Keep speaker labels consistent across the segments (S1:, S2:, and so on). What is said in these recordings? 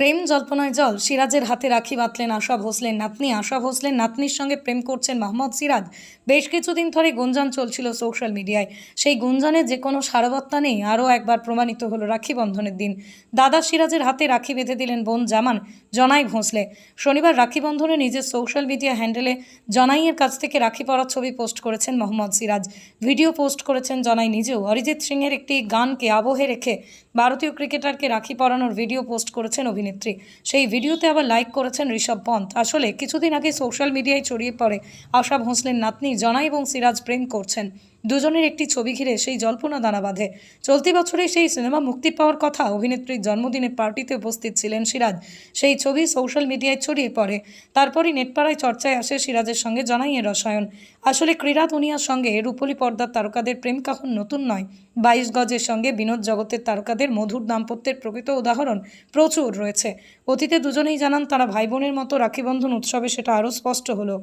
S1: প্রেম জল্পনায় জল, সিরাজের হাতে রাখি বাঁধলেন আশা ভোসলেন নাতনি। আশা ভোসলেন নাতনির সঙ্গে প্রেম করছেন মোহাম্মদ সিরাজ। বেশ কিছুদিন ধরে গুঞ্জন চলছিল সোশ্যাল মিডিয়ায়। সেই গুঞ্জনের যে কোনো সারবত্তা নেই, আরও একবার প্রমাণিত হলো রাখি বন্ধনের দিন। দাদা সিরাজের হাতে রাখি বেঁধে দিলেন বোন জামান, জনাই ভোসলে। শনিবার রাখি বন্ধনে নিজের সোশ্যাল মিডিয়া হ্যান্ডেলে জনাইয়ের কাছ থেকে রাখি পরার ছবি পোস্ট করেছেন মোহাম্মদ সিরাজ। ভিডিও পোস্ট করেছেন জনাই নিজেও। অরিজিৎ সিংয়ের একটি গানকে আবহে রেখে ভারতীয় ক্রিকেটারকে রাখি পরানোর ভিডিও পোস্ট করেছেন অভিনেত্রী। সেই ভিডিওতে আবার লাইক করেছেন ঋষভ পন্থ। আসলে কিছুদিন আগে সোশ্যাল মিডিয়ায় ছড়িয়ে পড়ে আশা ভোসলের নাতনি জনাই এবং সিরাজ প্রেম করছেন। দুজনের একটি ছবি ঘিরে সেই জল্পনা দানা বাঁধে। চলতি বছরে সেই সিনেমা মুক্তি পাওয়ার কথা অভিনেত্রীর জন্মদিনে পার্টিতে উপস্থিত ছিলেন সিরাজ। সেই ছবি সোশ্যাল মিডিয়ায় ছড়িয়ে পড়ে। তারপরই নেটপাড়ায় চর্চায় আসে সিরাজের সঙ্গে জনাইয়ের রসায়ন। আসলে ক্রীড়া দুনিয়ার সঙ্গে রূপলী পর্দার তারকাদের প্রেম কাহন নতুন নয়। বাইশ গজের সঙ্গে বিনোদ জগতের তারকাদের মধুর দাম্পত্যের প্রকৃত উদাহরণ প্রচুর রয়েছে। অতীতে দুজনেই জানান তারা ভাই বোনের মতো রাখিবন্ধন উৎসবে সেটা আরও স্পষ্ট হলো।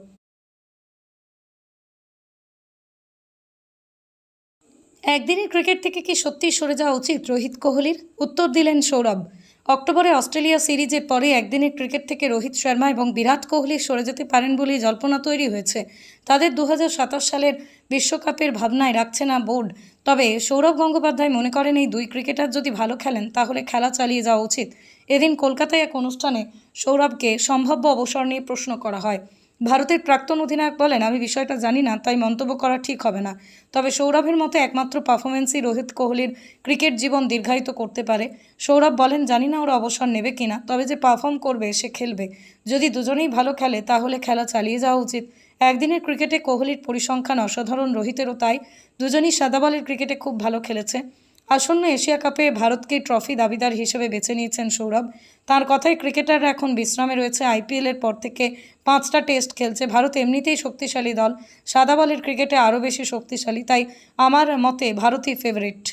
S1: একদিনের ক্রিকেট থেকে কি সত্যিই সরে যাওয়া উচিত? রোহিত কোহলির? উত্তর দিলেন সৌরভ। অক্টোবরে অস্ট্রেলিয়া সিরিজের পরে একদিনের ক্রিকেট থেকে রোহিত শর্মা এবং বিরাট কোহলি সরে যেতে পারেন বলেই জল্পনা তৈরি হয়েছে। তাদের দু হাজার সাতাশ সালের বিশ্বকাপের ভাবনায় রাখছে না বোর্ড। তবে সৌরভ গঙ্গোপাধ্যায় মনে করেন এই দুই ক্রিকেটার যদি ভালো খেলেন, তাহলে খেলা চালিয়ে যাওয়া উচিত। এদিন কলকাতায় এক অনুষ্ঠানে সৌরভকে সম্ভাব্য অবসর নিয়ে প্রশ্ন করা হয়। ভারতের প্রাক্তন অধিনায়ক বলেন, আমি বিষয়টা জানি না, তাই মন্তব্য করা ঠিক হবে না। তবে সৌরভের মতো একমাত্র পারফরমেন্সই রোহিত কোহলির ক্রিকেট জীবন দীর্ঘায়িত করতে পারে। সৌরভ বলেন, জানি না ওরা অবসর নেবে কিনা, তবে যে পারফর্ম করবে, সে খেলবে। যদি দুজনেই ভালো খেলে, তাহলে খেলা চালিয়ে যাওয়া উচিত। একদিনের ক্রিকেটে কোহলির পরিসংখ্যান অসাধারণ, রোহিতেরও তাই। দুজনই সাদা বলের ক্রিকেটে খুব ভালো খেলেছে। আসন্ন এশিয়া কাপে ভারতকে ট্রফি দাবিদার হিসেবে বেছে নিয়েছেন সৌরভ। তার কথায় ক্রিকেটাররা এখন বিশ্রামে রয়েছে। আইপিএলের পর থেকে পাঁচটা টেস্ট খেলছে। ভারত এমনিতেই শক্তিশালী দল। সাদা বলের ক্রিকেটে আরও বেশি শক্তিশালী। তাই আমার মতে ভারতই ফেভারিট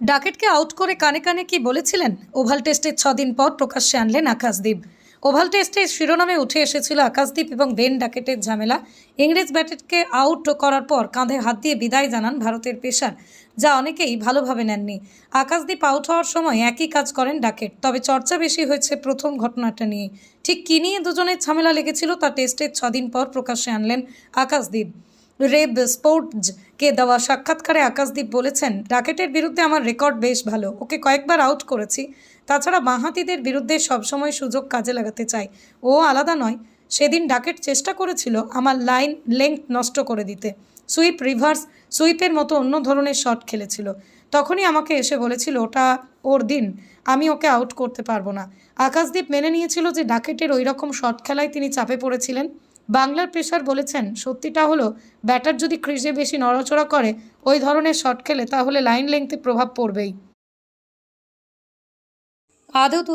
S1: ডাকেটকে আউট করে কানে কানে কি বলেছিলেন? ওভাল টেস্টের ছদিন পর প্রকাশ্যে আনলেন আকাশদীপ। ওভাল টেস্টে শিরোনামে উঠে এসেছিল আকাশদ্বীপ এবং বেন ডাকেটের ঝামেলা। ইংরেজ ব্যাটেটকে আউট করার পর কাঁধে হাত দিয়ে বিদায় জানান ভারতের পেশার যা অনেকেই ভালোভাবে নেননি। আকাশদ্বীপ আউট হওয়ার সময় একই কাজ করেন ডাকেট, তবে চর্চা বেশি হয়েছে প্রথম ঘটনাটা নিয়ে। ঠিক কী নিয়ে দুজনের ঝামেলা লেগেছিল তা টেস্টের ছদিন পর প্রকাশ্যে আনলেন আকাশদীপ। রেব স্পোর্টসকে দেওয়া সাক্ষাৎকারে আকাশদীপ বলেছেন, রাকেটের বিরুদ্ধে আমার রেকর্ড বেশ ভালো, ওকে কয়েকবার আউট করেছি। তাছাড়া বাঁহাতিদের বিরুদ্ধে সবসময় সুযোগ কাজে লাগাতে চাই। ও আলাদা নয়, সেদিন ডাকেট চেষ্টা করেছিল আমার লাইন লেংথ নষ্ট করে দিতে। সুইপ রিভার্স, সুইপের মতো অন্য ধরনের শট খেলেছিল। তখনই আমাকে এসে বলেছিল, ওটা ওর দিন, আমি ওকে আউট করতে পারব না। আকাশদীপ মেনে নিয়েছিল যে ডাকেটের ওই রকম শট খেলায় তিনি চাপে পড়েছিলেন। বাংলার পেশার বলেছেন, সত্যিটা হলো, ব্যাটার যদি ক্রিজে বেশি নড়াচড়া করে, ওই ধরনের শট খেলে তাহলে লাইন লেংথে প্রভাব পড়বেই। আদৌ দু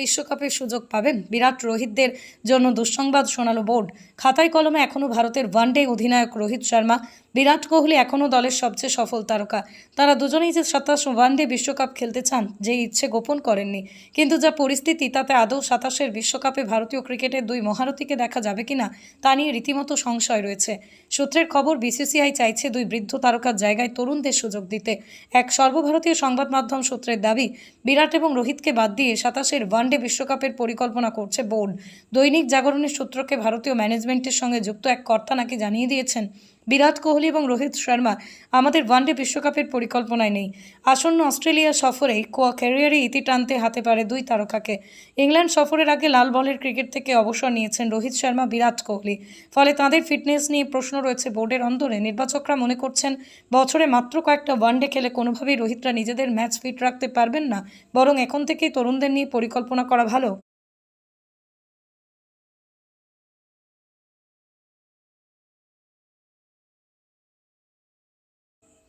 S1: বিশ্বকাপের সুযোগ পাবেন? বিরাট রোহিতদের জন্য দুঃসংবাদ, শোনালো বোর্ড। খাতায় কলমে এখনও ভারতের ওয়ানডে অধিনায়ক রোহিত শর্মা, বিরাট কোহলি এখনও দলের সবচেয়ে সফল তারকা। তারা দুজনেই যে সাতাশ ওয়ানডে বিশ্বকাপ খেলতে চান, যে ইচ্ছে গোপন করেননি। কিন্তু যা পরিস্থিতি, তাতে আদৌ সাতাশের বিশ্বকাপে ভারতীয় ক্রিকেটের দুই মহারথীকে দেখা যাবে কিনা, তা নিয়ে রীতিমতো সংশয় রয়েছে। সূত্রের খবর, বিসিসিআই চাইছে দুই বৃদ্ধ তারকার জায়গায় তরুণদের সুযোগ দিতে। এক সর্বভারতীয় সংবাদ মাধ্যম সূত্রের দাবি, বিরাট এবং রোহিতকে বাদ দিয়ে সাতাশের ওয়ানডে বিশ্বকাপের পরিকল্পনা করছে বোর্ড। দৈনিক জাগরণের সূত্রকে ভারতীয় ম্যানেজমেন্টের সঙ্গে যুক্ত এক কর্তা নাকি জানিয়ে দিয়েছেন বিরাট কোহলি এবং রোহিত শর্মা আমাদের ওয়ানডে বিশ্বকাপের পরিকল্পনায় নেই। আসন্ন অস্ট্রেলিয়া সফরেই ক্যারিয়ারে ইতি টানতে হাতে পারে দুই তারকাকে। ইংল্যান্ড সফরের আগে লাল বলের ক্রিকেট থেকে অবসর নিয়েছেন রোহিত শর্মা, বিরাট কোহলি। ফলে তাঁদের ফিটনেস নিয়ে প্রশ্ন রয়েছে বোর্ডের অন্তরে নির্বাচকরা মনে করছেন, বছরে মাত্র কয়েকটা ওয়ানডে খেলে কোনোভাবেই রোহিতরা নিজেদের ম্যাচ ফিট রাখতে পারবেন না। বরং এখন থেকেই তরুণদের নিয়ে পরিকল্পনা করা ভালো।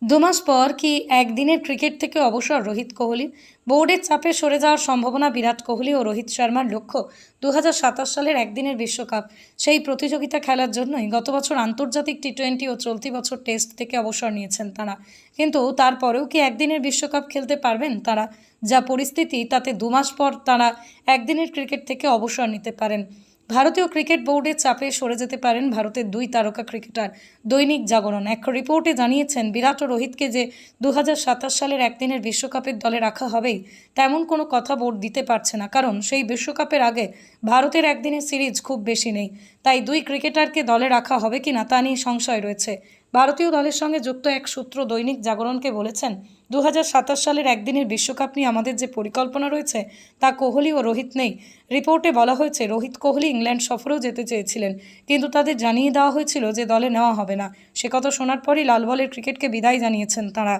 S1: দুমাস পর কি একদিনের ক্রিকেট থেকে অবসর রোহিত কোহলি? বোর্ডের চাপে সরে যাওয়ার সম্ভাবনা বিরাট কোহলি ও রোহিত শর্মার লক্ষ্য দু হাজার সাতাশ সালের একদিনের বিশ্বকাপ। সেই প্রতিযোগিতা খেলার জন্যই গত বছর আন্তর্জাতিক টি টোয়েন্টি ও চলতি বছর টেস্ট থেকে অবসর নিয়েছেন তারা। কিন্তু তারপরেও কি একদিনের বিশ্বকাপ খেলতে পারবেন তারা? যা পরিস্থিতি, তাতে দুমাস পর তারা একদিনের ক্রিকেট থেকে অবসর নিতে পারেন। ভারতীয় ক্রিকেট বোর্ডের চাপে সরে যেতে পারেন ভারতের দুই তারকা ক্রিকেটার দৈনিক জাগরণ। এক রিপোর্টে জানিয়েছেন, বিরাট ও রোহিতকে যে দু হাজার সাতাশ সালের একদিনের বিশ্বকাপের দলে রাখা হবেই, তেমন কোনো কথা বোর্ড দিতে পারছে না, কারণ সেই বিশ্বকাপের আগে ভারতের একদিনের সিরিজ খুব বেশি নেই। তাই দুই ক্রিকেটারকে দলে রাখা হবে কিনা তা নিয়ে সংশয় রয়েছে। ভারতীয় দলের সঙ্গে যুক্ত এক সূত্র দৈনিক জাগরণকে বলেছেন দু হাজার সাতাশ সালের একদিনের বিশ্বকাপ নিয়ে আমাদের যে পরিকল্পনা রয়েছে তা কোহলি ও রোহিত নেই। রিপোর্টে বলা হয়েছে, রোহিত কোহলি ইংল্যান্ড সফরেও যেতে চেয়েছিলেন, কিন্তু তাদের জানিয়ে দেওয়া হয়েছিল যে দলে নেওয়া হবে না। সে কথা শোনার পরই লাল বলের ক্রিকেটকে বিদায় জানিয়েছেন তারা।